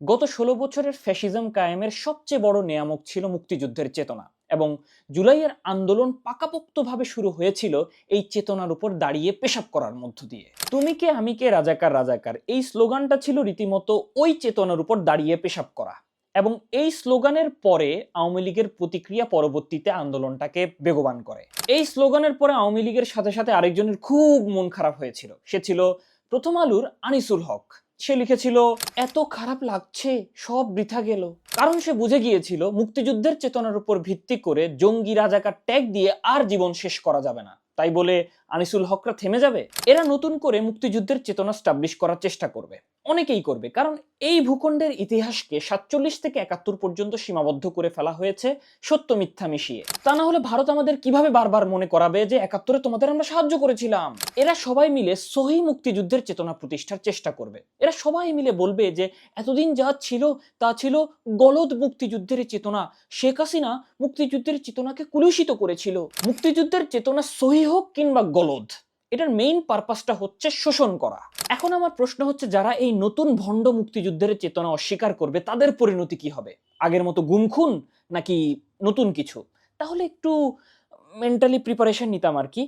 গত ষোলো বছরের ফ্যাসিজম কায়েমের সবচেয়ে বড় নেয়ামক ছিল মুক্তিযুদ্ধের চেতনা এবং জুলাইয়ের আন্দোলন পাকাপোক্তভাবে শুরু হয়েছিল এই চেতনার উপর দাঁড়িয়ে পেশাব করার মধ্য দিয়ে। তুমি কে, আমি কে, রাজাকার রাজাকার, এই স্লোগানটা ছিল রীতিমতো ওই চেতনার উপর দাঁড়িয়ে পেশাব করা এবং এই স্লোগানের পরে আওয়ামী লীগের প্রতিক্রিয়া পরবর্তীতে আন্দোলনটাকে বেগবান করে। এই স্লোগানের পরে আওয়ামী লীগের সাথে সাথে আরেকজনের খুব মন খারাপ হয়েছিল। সে ছিল প্রথম আলুর আনিসুল হক। সে লিখেছিল, এত খারাপ লাগছে, সব বৃথা গেল। কারণ সে বুঝে গিয়েছিল, মুক্তিযুদ্ধের চেতনার উপর ভিত্তি করে জঙ্গি রাজাকার ট্যাগ দিয়ে আর জীবন শেষ করা যাবে না। তাই বলে আনিসুল হকরা থেমে যাবে? এরা নতুন করে মুক্তিযুদ্ধের চেতনা স্টাবলিশ করার চেষ্টা করবে। অনেকেই করবে, কারণ এই ভূখণ্ডের ইতিহাসকে সাতচল্লিশ থেকে একাত্তর পর্যন্ত সীমাবদ্ধ করে ফেলা হয়েছে সত্য মিথ্যা মিশিয়ে। তা না হলে ভারত আমাদের কীভাবে বারবার মনে করাবে যে একাত্তরে তোমাদের আমরা সাহায্য করেছিলাম? এরা সবাই মিলে সহি মুক্তিযুদ্ধের চেতনা প্রতিষ্ঠার চেষ্টা করবে। এরা সবাই মিলে বলবে যে এতদিন যা ছিল, তা ছিল গলদ মুক্তিযুদ্ধের চেতনা। শেখ হাসিনা মুক্তিযুদ্ধের চেতনাকে কুলুষিত করেছিল। মুক্তিযুদ্ধের চেতনা সহি হোক কিংবা গলদ, এটার মেইন পারপাসটা হচ্ছে শোষণ করা। এখন আমার প্রশ্ন হচ্ছে, যারা এই নতুন ভণ্ড মুক্তিযুদ্ধের চেতনা অস্বীকার করবে, তাদের পরিণতি কি হবে? আগের মতো গুমখুন নাকি নতুন কিছু? তাহলে একটু মেন্টালি প্রিপারেশন নিতাম আর কি।